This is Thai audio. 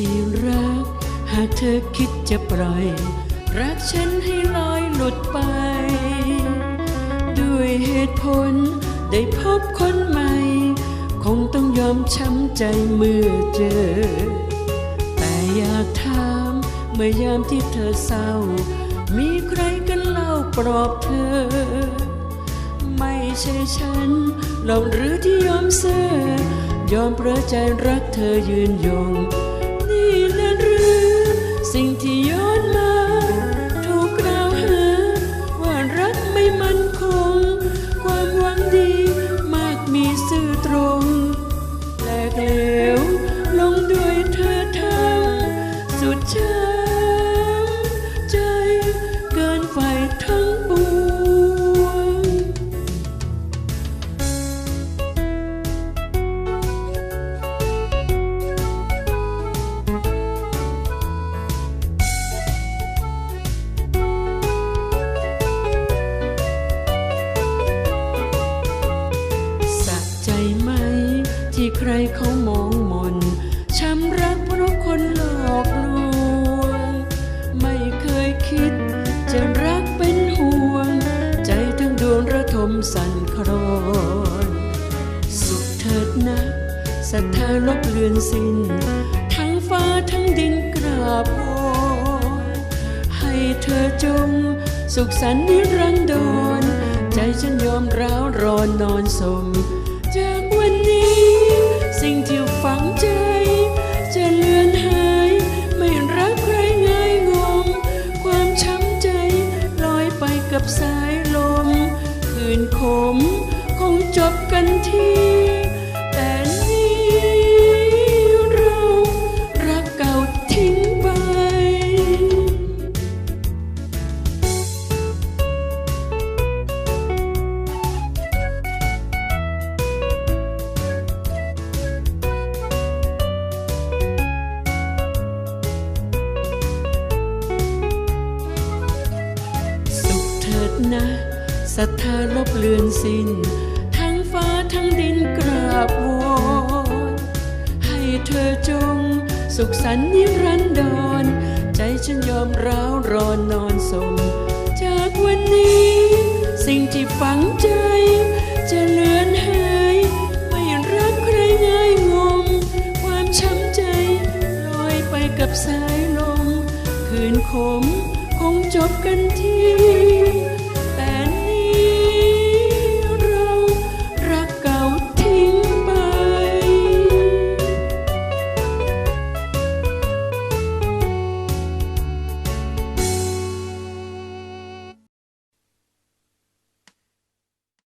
ที่รัก หากเธอคิดจะปล่อย รักฉันให้ลอยหลุดไป ด้วยเหตุผลได้พบคนใหม่ คงต้องยอมช้ำใจเมื่อเจอ แต่อยากถามเมื่อยามที่เธอเศร้า มีใครกันเล่าปลอบเธอ ไม่ใช่ฉันหรอกหรือที่ยอมเสื่อยอมเปรอใจรักเธอยืนยงำสุดช้ำใจเกินฝ่ายทั้งปวงสะใจไหมที่ใครเขามอง มสั่นคลอนสุขเถิดนะศรัทธาลบเลือนสิ้น ทั้งฟ้าทั้งดินกราบวอนให้เธอจง สุขสันต์นิรันดร ใจฉันยอมร้าวรอนนอนสม จากวันนี้ สิ่งที่ฝังใจ จบกันที่ แต่นี้เรารักเก่าทิ้งไป สุขเถิดนะศรัทธาลบเลือนสิ้น ทั้งดินกราบวอนให้เธอจง สุขสันต์นิรันดร ใจฉันยอมร้าวรอนนอนสม จากวันนี้ สิ่งที่ฝังใจ จะเลือนหายไม่รักใครง่ายงม ความช้ำใจลอยไปกับสายลมคืนขมคงจบกันที่